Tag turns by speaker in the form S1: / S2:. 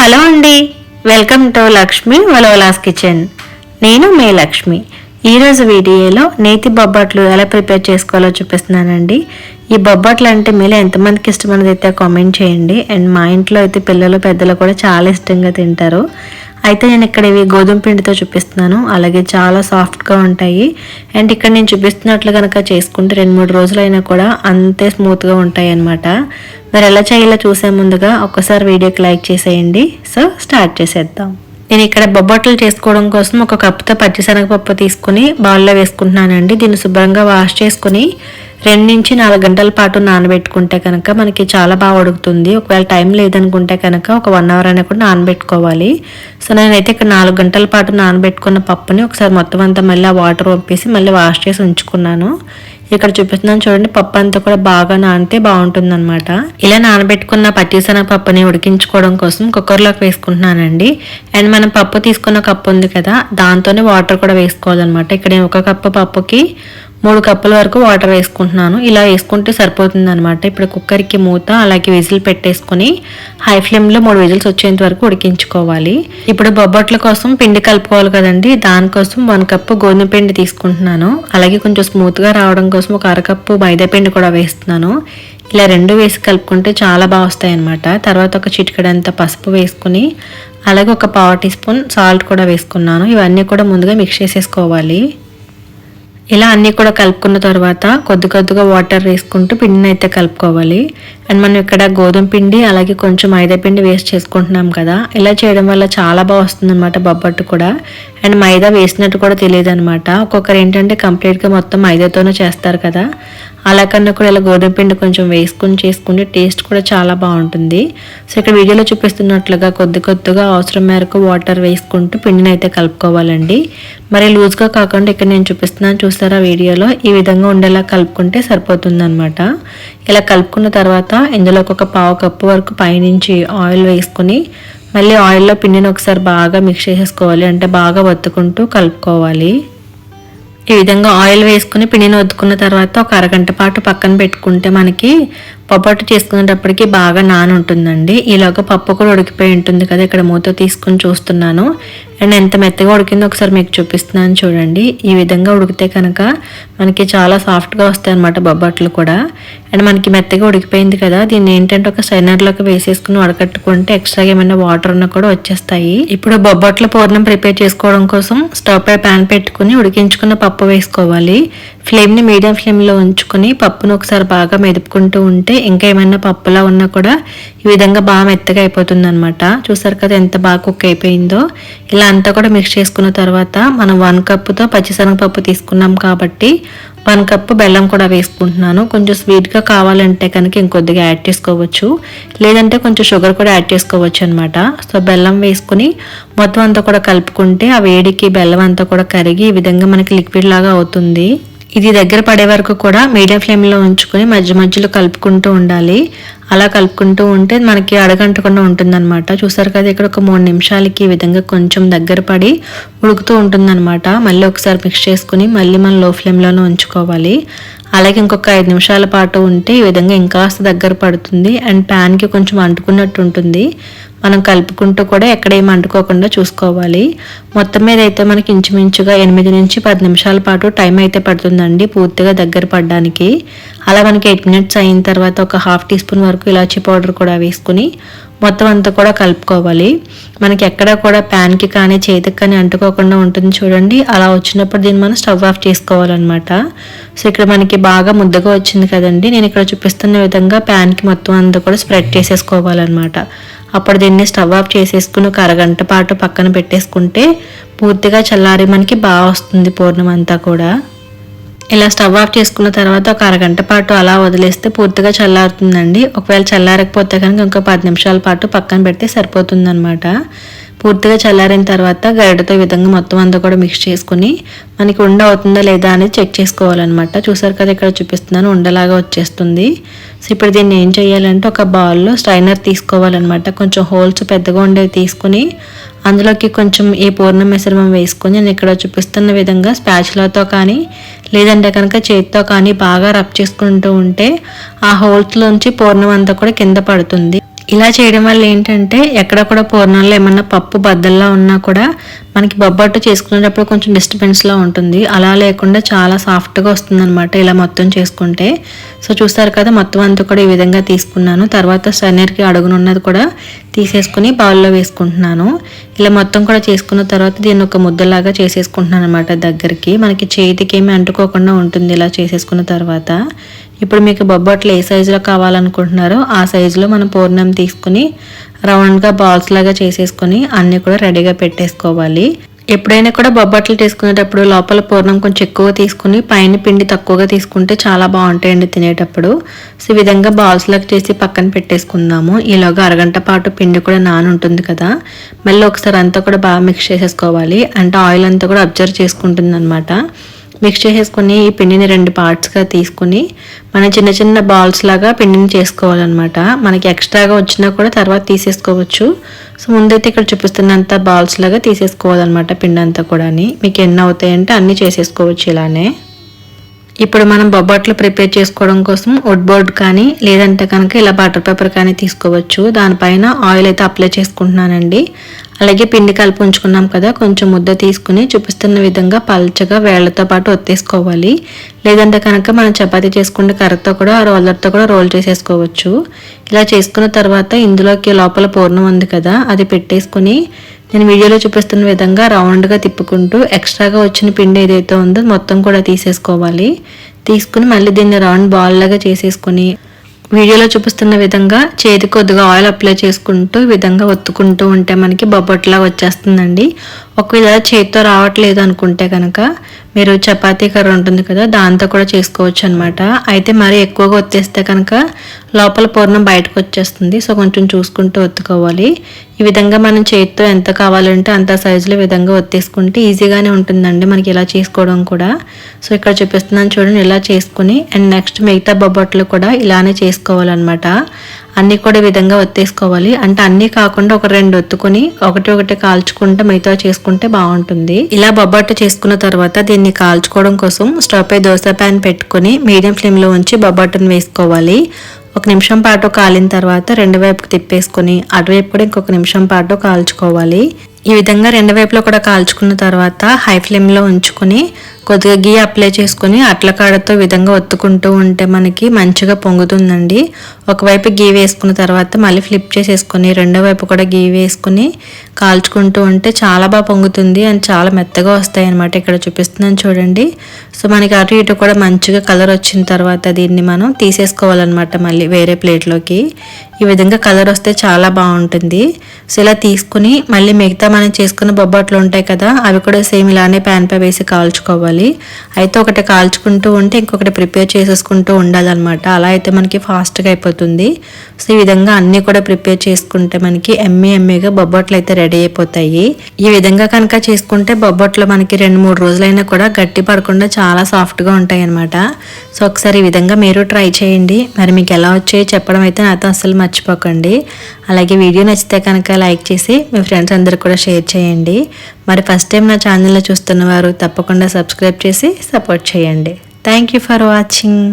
S1: Hello అండి. Welcome to Lakshmi వలోలాస్ kitchen. నేను మీ లక్ష్మి. ఈరోజు వీడియోలో నేతి బొబ్బట్లు ఎలా ప్రిపేర్ చేసుకోవాలో చూపిస్తున్నానండి. ఈ బొబ్బట్లు అంటే మీలో ఎంతమందికి ఇష్టమైనది అయితే కామెంట్ చేయండి. అండ్ మా ఇంట్లో అయితే పిల్లలు పెద్దలు కూడా చాలా ఇష్టంగా తింటారు. అయితే నేను ఇక్కడ ఇవి గోధుమ పిండితో చూపిస్తున్నాను. అలాగే చాలా సాఫ్ట్గా ఉంటాయి. అండ్ ఇక్కడ నేను చూపిస్తున్నట్లు కనుక చేసుకుంటే రెండు మూడు రోజులైనా కూడా అంతే స్మూత్గా ఉంటాయి అన్నమాట మరి ఎలా చేయాలో చూసే ముందుగా ఒక్కసారి వీడియోకి లైక్ చేసేయండి. సో స్టార్ట్ చేసేద్దాం. నేను ఇక్కడ బొబ్బట్లు చేసుకోవడం కోసం ఒక కప్పుతో పచ్చిశనగపప్పు తీసుకుని బౌల్లో వేసుకుంటున్నానండి. దీన్ని శుభ్రంగా వాష్ చేసుకుని రెండు నుంచి నాలుగు గంటల పాటు నానబెట్టుకుంటే కనుక మనకి చాలా బాగా ఉడుకుతుంది. ఒకవేళ టైం లేదనుకుంటే కనుక ఒక వన్ అవర్ అయినా కూడా నానబెట్టుకోవాలి. సో నేనైతే ఇక్కడ నాలుగు గంటల పాటు నానబెట్టుకున్న పప్పుని ఒకసారి మొత్తం అంతా మళ్ళీ ఆ వాటర్ పంపేసి మళ్ళీ వాష్ చేసి ఉంచుకున్నాను. ఇక్కడ చూపిస్తున్నాను చూడండి పప్పు అంతా కూడా బాగా నానితే బాగుంటుంది అనమాట ఇలా నానబెట్టుకున్న పచ్చిసెనగ పప్పుని ఉడికించుకోవడం కోసం కుక్కర్లోకి వేసుకుంటున్నానండి. అండ్ మనం పప్పు తీసుకున్న కప్పు ఉంది కదా దాంతోనే వాటర్ కూడా వేసుకోవాలన్నమాట. ఇక్కడ ఒక కప్పు పప్పుకి మూడు కప్పుల వరకు వాటర్ వేసుకుంటున్నాను. ఇలా వేసుకుంటే సరిపోతుంది అనమాట ఇప్పుడు కుక్కర్కి మూత అలాగే విజిల్ పెట్టేసుకొని హై ఫ్లేమ్లో మూడు విజిల్స్ వచ్చేంత వరకు ఉడికించుకోవాలి. ఇప్పుడు బొబ్బట్ల కోసం పిండి కలుపుకోవాలి కదండి. దానికోసం వన్ కప్పు గోధుమ పిండి తీసుకుంటున్నాను. అలాగే కొంచెం స్మూత్గా రావడం కోసం ఒక అరకప్పు మైదా పిండి కూడా వేస్తున్నాను. ఇలా రెండు వేసి కలుపుకుంటే చాలా బాగా వస్తాయి అనమాట తర్వాత ఒక చిటికడంత పసుపు వేసుకుని అలాగే ఒక పావు టీ స్పూన్ సాల్ట్ కూడా వేసుకున్నాను. ఇవన్నీ కూడా ముందుగా మిక్స్ చేసేసుకోవాలి. ఇలా అన్నీ కూడా కలుపుకున్న తర్వాత కొద్ది కొద్దిగా వాటర్ వేసుకుంటూ పిండిని అయితే కలుపుకోవాలి. అండ్ మనం ఇక్కడ గోధుమ పిండి అలాగే కొంచెం మైదా పిండి వేస్ట్ చేసుకుంటున్నాం కదా. ఇలా చేయడం వల్ల చాలా బాగా వస్తుంది అనమాట బొబ్బట్టు కూడా. అండ్ మైదా వేసినట్టు కూడా తెలియదు అనమాట ఒక్కొక్కరు ఏంటంటే కంప్లీట్గా మొత్తం మైదాతోనే చేస్తారు కదా. అలా కన్నా కూడా ఇలా గోధుమ పిండి కొంచెం వేసుకొని చేసుకుంటే టేస్ట్ కూడా చాలా బాగుంటుంది. సో ఇక్కడ వీడియోలో చూపిస్తున్నట్లుగా కొద్ది కొద్దిగా అవసరం మేరకు వాటర్ వేసుకుంటూ పిండిని అయితే కలుపుకోవాలండి. మరి లూజ్గా కాకుండా ఇక్కడ నేను చూపిస్తున్నాను చూస్తారా వీడియోలో? ఈ విధంగా ఉండేలా కలుపుకుంటే సరిపోతుందనమాట ఇలా కలుపుకున్న తర్వాత ఇందులో ఒక పావు కప్పు వరకు పైనుంచి ఆయిల్ వేసుకుని మళ్ళీ ఆయిల్లో పిండిని ఒకసారి బాగా మిక్స్ చేసేసుకోవాలి. అంటే బాగా వత్తుకుంటూ కలుపుకోవాలి. ఈ విధంగా ఆయిల్ వేసుకుని పిండిని వద్దుకున్న తర్వాత ఒక అరగంట పాటు పక్కన పెట్టుకుంటే మనకి పప్పట్టు చేసుకునేటప్పటికి బాగా నాన ఉంటుందండి ఈలోగా పప్పు కూడా ఉడికిపోయి ఉంటుంది కదా ఇక్కడ మూత తీసుకుని చూస్తున్నాను. అండ్ ఎంత మెత్తగా ఉడికిందో ఒకసారి మీకు చూపిస్తున్నాను చూడండి. ఈ విధంగా ఉడికితే కనుక మనకి చాలా సాఫ్ట్గా వస్తాయి అనమాట బొబ్బట్లు కూడా. అండ్ మనకి మెత్తగా ఉడికిపోయింది కదా దీన్ని ఏంటంటే ఒక సైనర్లోకి వేసేసుకుని వడకట్టుకుంటే ఎక్స్ట్రాగా ఏమైనా వాటర్ ఉన్నా కూడా వచ్చేస్తాయి. ఇప్పుడు బొబ్బట్ల పూర్ణం ప్రిపేర్ చేసుకోవడం కోసం స్టవ్ పై ప్యాన్ పెట్టుకుని ఉడికించుకున్న పప్పు వేసుకోవాలి. ఫ్లేమ్ని మీడియం ఫ్లేమ్లో ఉంచుకొని పప్పును ఒకసారి బాగా మెదుపుకుంటూ ఉంటే ఇంకా ఏమైనా పప్పులా ఉన్నా కూడా ఈ విధంగా బాగా మెత్తగా అయిపోతుంది అనమాట చూసారు కదా ఎంత బాగా కుక్ అయిపోయిందో. ఇలా అంతా కూడా మిక్స్ చేసుకున్న తర్వాత మనం వన్ కప్పుతో పచ్చిశనగపప్పు తీసుకున్నాం కాబట్టి వన్ కప్పు బెల్లం కూడా వేసుకుంటున్నాను. కొంచెం స్వీట్గా కావాలంటే కనుక ఇంకొద్దిగా యాడ్ చేసుకోవచ్చు. లేదంటే కొంచెం షుగర్ కూడా యాడ్ చేసుకోవచ్చు అనమాట సో బెల్లం వేసుకుని మొత్తం అంతా కూడా కలుపుకుంటే ఆ వేడికి బెల్లం అంతా కూడా కరిగి ఈ విధంగా మనకి లిక్విడ్ లాగా అవుతుంది. ఇది దగ్గర పడే వరకు కూడా మీడియం ఫ్లేమ్లో ఉంచుకొని మధ్య మధ్యలో కలుపుకుంటూ ఉండాలి. అలా కలుపుకుంటూ ఉంటే మనకి అడగంటకుండా ఉంటుందన్నమాట. చూసారు కదా ఇక్కడ ఒక మూడు నిమిషాలకి ఈ విధంగా కొంచెం దగ్గర పడి ఉడుకుతూ ఉంటుందన్నమాట. మళ్ళీ ఒకసారి మిక్స్ చేసుకుని మళ్ళీ మనం లో ఫ్లేమ్లోనే ఉంచుకోవాలి. అలాగే ఇంకొక ఐదు నిమిషాల పాటు ఉంటే ఈ విధంగా ఇంకాస్త దగ్గర పడుతుంది. అండ్ ప్యాన్కి కొంచెం అంటుకున్నట్టు ఉంటుంది. మనం కలుపుకుంటూ కూడా ఎక్కడేమి అంటుకోకుండా చూసుకోవాలి. మొత్తం మీద అయితే మనకి ఇంచుమించుగా ఎనిమిది నుంచి పది నిమిషాల పాటు టైం అయితే పడుతుందండి పూర్తిగా దగ్గర పడడానికి. అలా మనకి ఎయిట్ మినిట్స్ అయిన తర్వాత ఒక హాఫ్ టీ స్పూన్ వరకు ఇలాచీ పౌడర్ కూడా వేసుకుని మొత్తం అంతా కూడా కలుపుకోవాలి. మనకి ఎక్కడ కూడా ప్యాన్కి కానీ చేతికి కానీ అంటుకోకుండా ఉంటుంది చూడండి. అలా వచ్చినప్పుడు దీన్ని మనం స్టవ్ ఆఫ్ చేసుకోవాలన్నమాట. సో ఇక్కడ మనకి బాగా ముద్దగా వచ్చింది కదండి. నేను ఇక్కడ చూపిస్తున్న విధంగా ప్యాన్కి మొత్తం అంతా కూడా స్ప్రెడ్ చేసేసుకోవాలన్నమాట. అప్పుడు దీన్ని స్టవ్ ఆఫ్ చేసేసుకుని ఒక అరగంట పాటు పక్కన పెట్టేసుకుంటే పూర్తిగా చల్లారి మనకి బాగా వస్తుంది పూర్ణం అంతా కూడా. ఇలా స్టవ్ ఆఫ్ చేసుకున్న తర్వాత ఒక అరగంట పాటు అలా వదిలేస్తే పూర్తిగా చల్లారుతుందండి. ఒకవేళ చల్లారకపోతే కనుక ఇంకో పది నిమిషాల పాటు పక్కన పెడితే సరిపోతుందన్నమాట. పూర్తిగా చల్లారిన తర్వాత గరిటతో ఈ విధంగా మొత్తం అంతా కూడా మిక్స్ చేసుకుని మనకి ఉండ అవుతుందా లేదా అనేది చెక్ చేసుకోవాలన్నమాట. చూసారు కదా ఇక్కడ చూపిస్తున్నాను ఉండలాగా వచ్చేస్తుంది. సో ఇప్పుడు దీన్ని ఏం చేయాలంటే ఒక బౌల్లో స్ట్రైనర్ తీసుకోవాలన్నమాట. కొంచెం హోల్స్ పెద్దగా ఉండేవి తీసుకుని అందులోకి కొంచెం ఈ పూర్ణ మిశ్రమం వేసుకొని నేను ఇక్కడ చూపిస్తున్న విధంగా స్పాచులతో కానీ లేదంటే కనుక చేతితో కానీ బాగా రబ్ చేసుకుంటూ ఉంటే ఆ హోల్స్లోంచి పూర్ణం అంతా కూడా కింద పడుతుంది. ఇలా చేయడం వల్ల ఏంటంటే ఎక్కడ కూడా పూర్ణంలో ఏమన్నా పప్పు బద్దల్లా ఉన్నా కూడా మనకి బొబ్బట్టు చేసుకునేటప్పుడు కొంచెం డిస్టర్బెన్స్లా ఉంటుంది. అలా లేకుండా చాలా సాఫ్ట్గా వస్తుంది అనమాట ఇలా మొత్తం చేసుకుంటే. సో చూస్తారు కదా మొత్తం అంతా కూడా ఈ విధంగా తీసుకున్నాను. తర్వాత సన్నీర్కి అడుగునున్నది కూడా తీసేసుకుని బౌల్లో వేసుకుంటున్నాను. ఇలా మొత్తం కూడా చేసుకున్న తర్వాత దీన్ని ఒక ముద్దలాగా చేసేసుకుంటున్నాను అనమాట దగ్గరికి. మనకి చేతికి ఏమి అంటుకోకుండా ఉంటుంది ఇలా చేసేసుకున్న తర్వాత. ఇప్పుడు మీకు బొబ్బట్లు ఏ సైజులో కావాలనుకుంటున్నారో ఆ సైజులో మనం పూర్ణం తీసుకుని రౌండ్గా బాల్స్ లాగా చేసేసుకొని అన్నీ కూడా రెడీగా పెట్టేసుకోవాలి. ఎప్పుడైనా కూడా బొబ్బట్లు తీసుకునేటప్పుడు లోపల పూర్ణం కొంచెం ఎక్కువ తీసుకుని పైన పిండి తక్కువగా తీసుకుంటే చాలా బాగుంటాయండి తినేటప్పుడు. సో ఈ విధంగా బాల్స్ లాగా చేసి పక్కన పెట్టేసుకుందాము. ఈలోగా అరగంట పాటు పిండి కూడా నానుంటుంది కదా. మళ్ళీ ఒకసారి అంతా కూడా బాగా మిక్స్ చేసేసుకోవాలి. అంటే ఆయిల్ అంతా కూడా అబ్జర్వ్ చేసుకుంటుంది అనమాట మిక్స్ చేసేసుకొని ఈ పిండిని రెండు పార్ట్స్గా తీసుకుని మన చిన్న చిన్న బాల్స్ లాగా పిండిని చేసుకోవాలన్నమాట. మనకి ఎక్స్ట్రాగా వచ్చినా కూడా తర్వాత తీసేసుకోవచ్చు. సో ముందైతే ఇక్కడ చూపిస్తున్నంత బాల్స్ లాగా తీసేసుకోవాలన్నమాట పిండి అంతా కూడా మీకు ఎన్ని అవుతాయంటే అన్నీ చేసేసుకోవచ్చు ఇలానే. ఇప్పుడు మనం బొబ్బట్లు ప్రిపేర్ చేసుకోవడం కోసం వుడ్ బోర్డ్ కానీ లేదంటే కనుక ఇలా బటర్ పేపర్ కానీ తీసుకోవచ్చు. దానిపైన ఆయిల్ అయితే అప్లై చేసుకుంటున్నానండి. అలాగే పిండి కలిపి ఉంచుకున్నాం కదా కొంచెం ముద్ద తీసుకుని చూపిస్తున్న విధంగా పల్చగా వేళ్ళతో పాటు ఒత్తేసుకోవాలి. లేదంటే కనుక మనం చపాతీ చేసుకుంటే కర్రతో కూడా రోలర్తో కూడా రోల్ చేసేసుకోవచ్చు. ఇలా చేసుకున్న తర్వాత ఇందులోకి లోపల పూర్ణం ఉంది కదా అది పెట్టేసుకుని నేను వీడియోలో చూపిస్తున్న విధంగా రౌండ్గా తిప్పుకుంటూ ఎక్స్ట్రాగా వచ్చిన పిండి ఏదైతే ఉందో మొత్తం కూడా తీసేసుకోవాలి. తీసుకుని మళ్ళీ దీన్ని రౌండ్ బాల్ లాగా చేసేసుకుని వీడియోలో చూపిస్తున్న విధంగా చేతి కొద్దిగా ఆయిల్ అప్లై చేసుకుంటూ విధంగా ఒత్తుకుంటూ ఉంటే మనకి బొబ్బట్లా వచ్చేస్తుందండి. ఒకవేళ చేతితో రావట్లేదు అనుకుంటే కనుక మీరు చపాతీ కర్ర ఉంటుంది కదా దాంతో కూడా చేసుకోవచ్చు అనమాట అయితే మరి ఎక్కువగా ఒత్తేస్తే కనుక లోపల పూర్ణం బయటకు వచ్చేస్తుంది. సో కొంచెం చూసుకుంటూ ఒత్తుకోవాలి. ఈ విధంగా మనం చేతితో ఎంత కావాలంటే అంత సైజులో విధంగా ఒత్తేసుకుంటే ఈజీగానే ఉంటుందండి మనకి ఇలా చేసుకోవడం కూడా. సో ఇక్కడ చూపిస్తున్నాను చూడండి ఇలా చేసుకుని అండ్ నెక్స్ట్ మిగతా బొబ్బట్లు కూడా ఇలానే చేసుకోవాలన్నమాట. అన్నీ కూడా విధంగా ఒత్తేసుకోవాలి. అంటే అన్నీ కాకుండా ఒక రెండు ఒత్తుకొని ఒకటి ఒకటి కాల్చుకుంటే మిగతా చేసుకుంటే బాగుంటుంది. ఇలా బొబ్బట్టు చేసుకున్న తర్వాత దీన్ని కాల్చుకోవడం కోసం స్టవ్ పై దోశ ప్యాన్ పెట్టుకుని మీడియం ఫ్లేమ్లో ఉంచి బొబ్బట్టును వేసుకోవాలి. ఒక నిమిషం పాటు కాలిన తర్వాత రెండు వైపుకి తిప్పేసుకొని అటువైపు కూడా ఇంకొక నిమిషం పాటు కాల్చుకోవాలి. ఈ విధంగా రెండు వైపులో కూడా కాల్చుకున్న తర్వాత హై ఫ్లేమ్లో ఉంచుకొని కొద్దిగా గీ అప్లై చేసుకొని అట్ల కాడతో విధంగా ఒత్తుకుంటూ ఉంటే మనకి మంచిగా పొంగుతుందండి. ఒకవైపు గీ వేసుకున్న తర్వాత మళ్ళీ ఫ్లిప్ చేసేసుకొని రెండో వైపు కూడా గీ వేసుకుని కాల్చుకుంటూ ఉంటే చాలా బాగా పొంగుతుంది అండ్ చాలా మెత్తగా వస్తాయి అనమాట ఇక్కడ చూపిస్తున్నాను చూడండి. సో మనకి అటు ఇటు కూడా మంచిగా కలర్ వచ్చిన తర్వాత దీన్ని మనం తీసేసుకోవాలన్నమాట మళ్ళీ వేరే ప్లేట్లోకి. ఈ విధంగా కలర్ వస్తే చాలా బాగుంటుంది. సో ఇలా తీసుకుని మళ్ళీ మిగతా మనం చేసుకున్న బొబ్బట్లు ఉంటాయి కదా అవి కూడా సేమ్ ఇలానే ప్యాన్ పై వేసి కాల్చుకోవాలి. అయితే ఒకటి కాల్చుకుంటూ ఉంటే ఇంకొకటి ప్రిపేర్ చేసేసుకుంటూ ఉండాలన్నమాట. అలా అయితే మనకి ఫాస్ట్గా అయిపోతుంది. సో ఈ విధంగా అన్నీ కూడా ప్రిపేర్ చేసుకుంటే మనకి ఎమ్మె ఎమ్మెగా బొబ్బట్లు అయితే రెడీ అయిపోతాయి. ఈ విధంగా కనుక చేసుకుంటే బొబ్బట్లు మనకి రెండు మూడు రోజులైనా కూడా గట్టి పడకుండా చాలా సాఫ్ట్గా ఉంటాయి అనమాట సో ఒకసారి ఈ విధంగా మీరు ట్రై చేయండి. మరి మీకు ఎలా వచ్చాయో చెప్పడం అయితే నాతో అసలు మర్చిపోకండి. అలాగే వీడియో నచ్చితే కనుక లైక్ చేసి మీ ఫ్రెండ్స్ అందరు కూడా షేర్ చేయండి. మరి ఫస్ట్ టైం నా ఛానల్లో చూస్తున్న వారు తప్పకుండా సబ్స్క్రైబ్ చేసి సపోర్ట్ చేయండి. Thank you for watching.